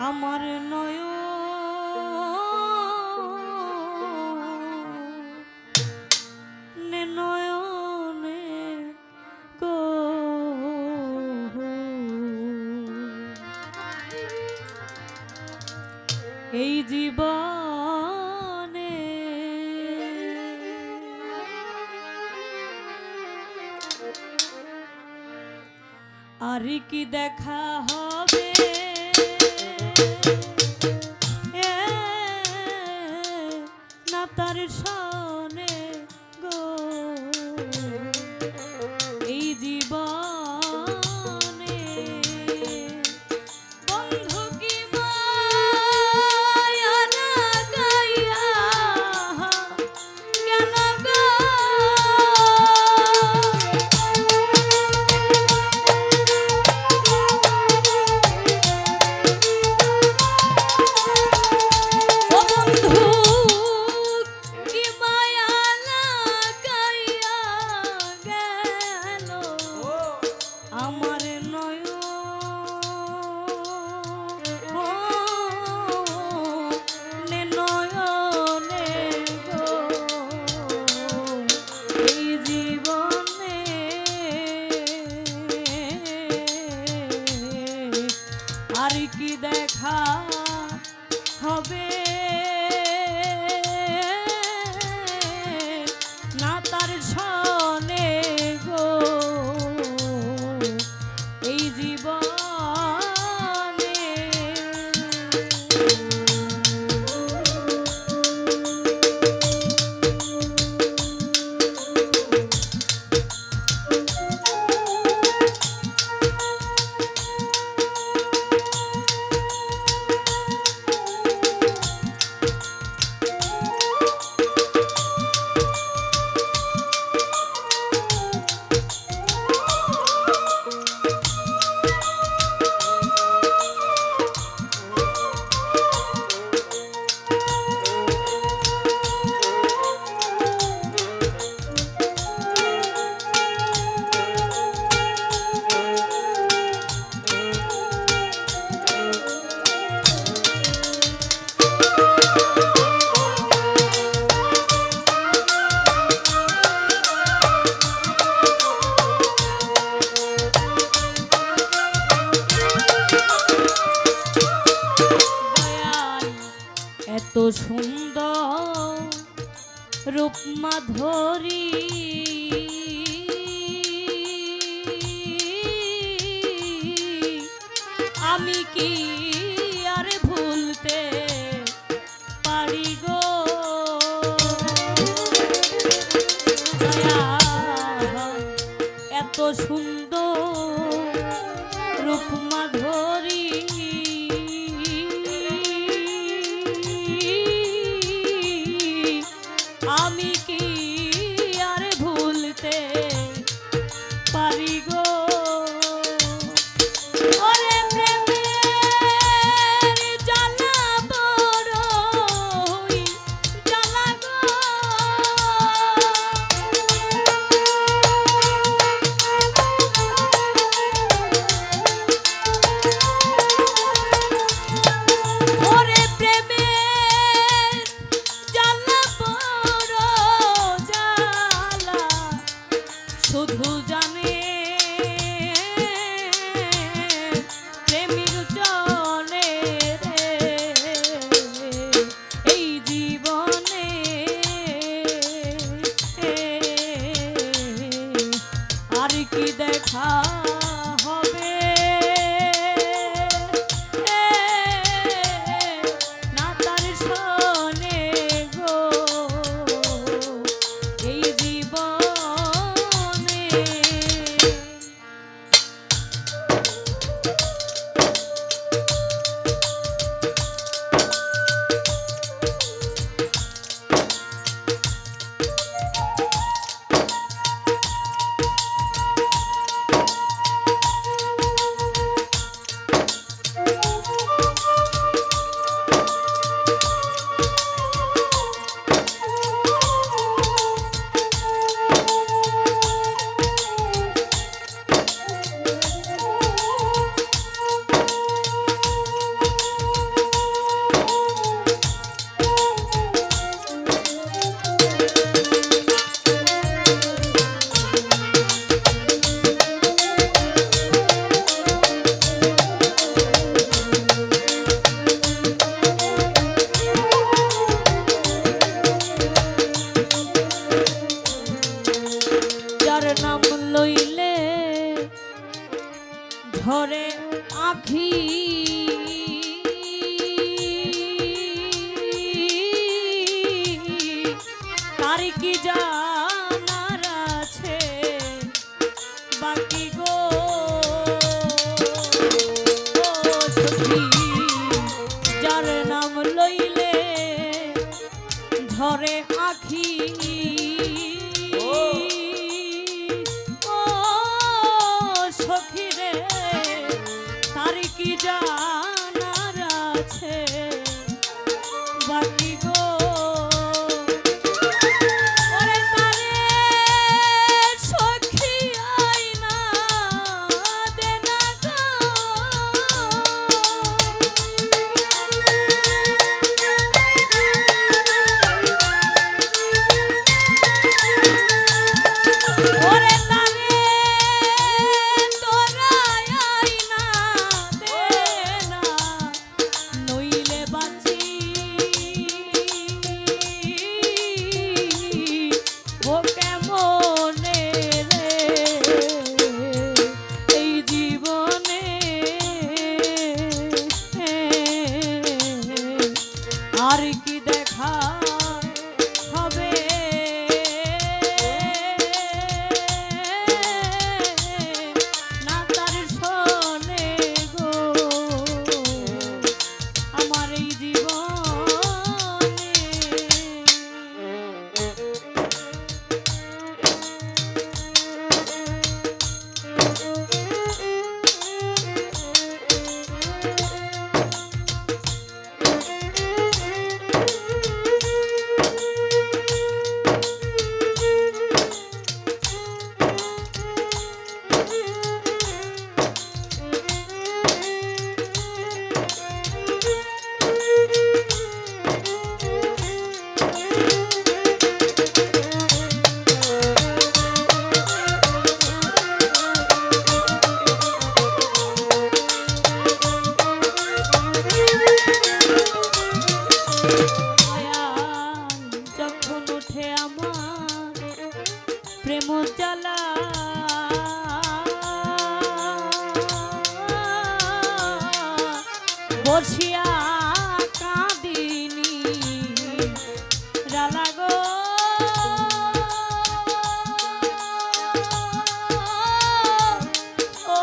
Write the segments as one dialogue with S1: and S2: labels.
S1: আমার নয় এই জীবনে আর কি দেখা হবে? আর কি দেখা হবে? ধরে আখি। তার কি জানার আছে? বাকি গো যার নাম লইলে ধরে আখি। বসিয়া কাঁদিনি রালা গো ও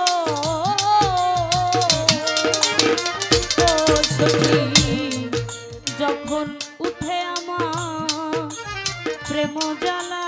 S1: যখন উঠে আমার প্রেম জ্বালা